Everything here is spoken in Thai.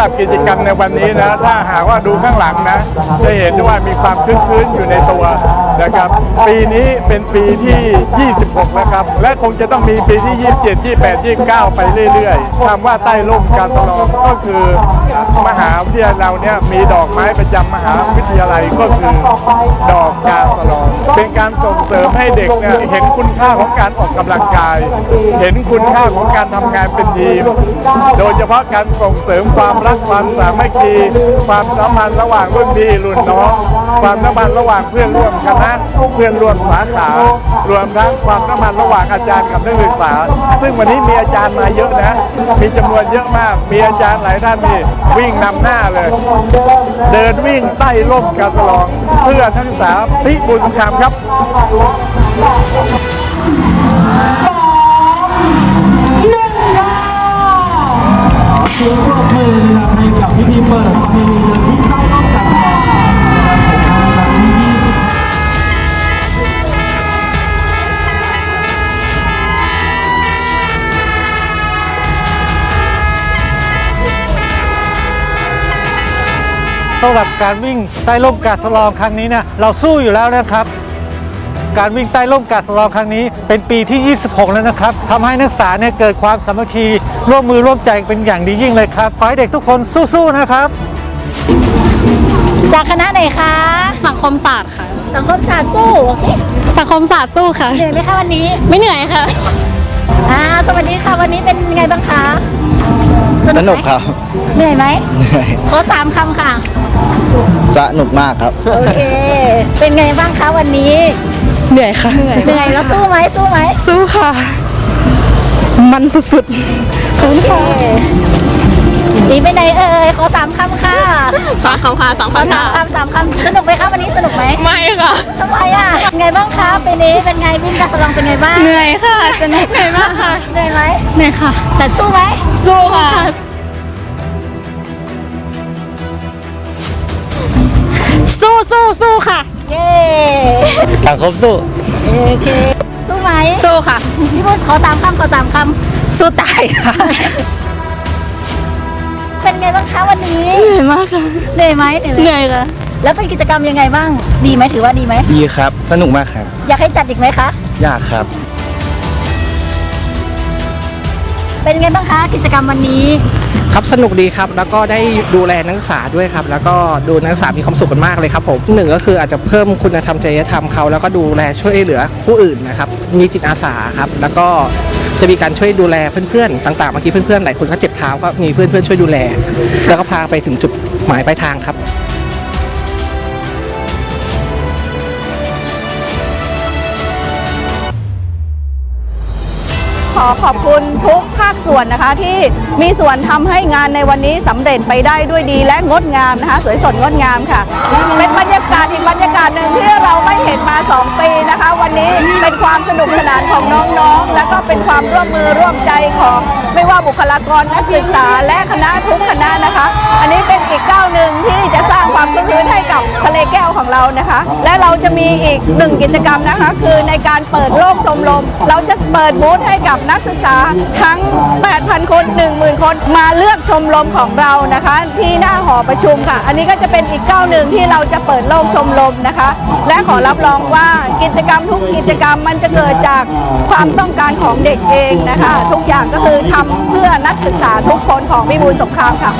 รับกิจกรรมในวันนี้นะถ้าหากว่าดูข้างหลังนะจะเห็นด้ว่ามีความชื้นชื้นๆอยู่ในตัวนะครับ ปีนี้เป็นปีที่ 26 แล้วครับ และคงจะต้องมีปีที่ 27 28 29 ไปเรื่อยๆคำว่าใต้ร่มการตลองก็คือมหาวิทยาลัยเราเนี่ยมีดอกไม้ประจำมหาวิทยาลัยก็คือดอกกาสลองเป็นการส่งเสริมให้เด็กเนี่ยเห็นคุณค่าของการออกกำลังกาย เห็นคุณค่าของการทำงานเป็นทีม โดยเฉพาะการส่งเสริมความรักความสามัคคี ความสัมพันธ์ระหว่างรุ่นพี่รุ่นน้อง ความสัมพันธ์ระหว่างเพื่อนร่วมคณะ เพื่อนร่วมสาขา รวมทั้งความสัมพันธ์ระหว่างอาจารย์กับนักศึกษา ซึ่งวันนี้มีอาจารย์มาเยอะนะ มีจำนวนเยอะมาก มีอาจารย์หลายท่านนี่วิ่งนำหน้าเลย เดินวิ่งใต้ร่มกาสลอง เพื่อทั้งสามพิบูลครามครับเสียงปรบมือ นะครับให้กับพิธีเปิดประเพณีเดินวิ่งใต้ร่มกาสลองนะครับผมในวันที่สำหรับการวิ่งใต้ร่มกาสลองครั้งนี้เนี่ยเราสู้อยู่แล้วนะครับ การวิ่งใต้ร่มกาสลองครั้งนี้ เป็นปีที่ 26 แล้วนะครับทำให้นักศึกษาเนี่ยเกิดความสามัคคี ร่วมมือร่วมใจเป็นอย่างดียิ่งเลยครับขอให้เด็กทุกคนสู้ๆนะครับ จากคณะไหนคะ สังคมศาสตร์ค่ะ สังคมศาสตร์สู้โอเคสังคมศาสตร์สู้ค่ะ เหนื่อยไหมคะวันนี้ไม่เหนื่อยค่ะ อ่าสวัสดีค่ะวันนี้เป็นไงบ้างคะสไหมนุกครับ เหนื่อยไหมเหนื่อยขอสามคำค่ะ สนุกมากครับ โอเค เป็นไงบ้างคะวันนี้ เหนื่อยค่ะเหนื่อยเหนื่อยแล้วสู้ไหมสู้ไหมสู้ค่ะ มันสุดๆขอบคุณโอค่ะเคหนีไปไหนเอ่ยขอสามคำค่ะสามคำค่ะสามขอคำสามค่ะคำสามคำสนุกไหมคะวันนี้สนุกไหมไม่ค่ะ ทำไมอะเป็นไงบ้างคะปีนี้เป็นไงวิ่งกาสลองเป็นไงบ้างเหนื่อยค่ะสนุกเหนื่อยมากค่ะเหนื่อยไหมเหนื่อยค่ะ แต่สู้ไหม สู้ค่ะ สู้สู้สู้ค่ะ เย้สังคมสู้โอเคสู้ไหมสู้ค่ะ พี่พูดขอสามคำขอสามคสู้ตายค่ะำเป็นไงบ้างคะวันนี้เหนื่อยมากค่ะเหนื่อยไหมเหนื่อยไหมเหนื่อยค่ะแล้วเป็นกิจกรรมยังไงบ้าง ดีไหมถือว่าดีไหม ดีครับ สนุกมากครับ อยากให้จัดอีกไหมคะ ยากครับ เป็นไงบ้างคะกิจกรรมวันนี้ครับสนุกดีครับ แล้วก็ได้ดูแลนักศึกษาด้วยครับ แล้วก็ดูนักศึกษามีความสุขกันมากเลยครับผมหนึ่งก็คืออาจจะเพิ่มคุณธรรมจริยธรรมเขาแล้วก็ดูแลช่วยเหลือผู้อื่นนะครับ มีจิตอาสาครับ แล้วก็จะมีการช่วยดูแลเพื่อนๆต่างๆเมื่อกี้เพื่อนๆหลายคนเขาเจ็บเท้าก็มีเพื่อนๆช่วยดูแล แล้วก็พาไปถึงจุดหมายปลายทางครับ อขอบคุณทุกภาคส่วนนะคะ ที่มีส่วนทำให้งานในวันนี้สำเร็จไปได้ด้วยดีและงดงามนะคะ สวยสดงดงามค่ะ เป็นบรรยากาศอีกบรรยากาศหนึ่งที่เราไม่เห็นมา 2 ปี วันนี้เป็นความสนุกสนานของน้องๆ และก็เป็นความร่วมมือร่วมใจของไม่ว่าบุคลากรนักศึกษาและคณะทุกคณะนะคะ อันนี้เป็นอีกก้าวหนึ่งที่จะสร้างความคึกคืนให้กับทะเลแก้วของเรานะคะ และเราจะมีอีกหนึ่งกิจกรรมนะคะ คือในการเปิดโลกชมรมเราจะเปิดบูธให้กับนักศึกษาทั้ง 8,000 คน 10,000 คนมาเลือกชมรมของเรานะคะ ที่หน้าหอประชุมค่ะ อันนี้ก็จะเป็นอีกก้าวหนึ่งที่เราจะเปิดโลกชมรมนะคะ และขอรับรองว่ากิจกรรมทุกกิจกรรมมันจะเกิดจากความต้องการของเด็กเองนะคะ ทุกอย่างก็คือทำเพื่อนักศึกษาทุกคนของวิบูลสงครามค่ะ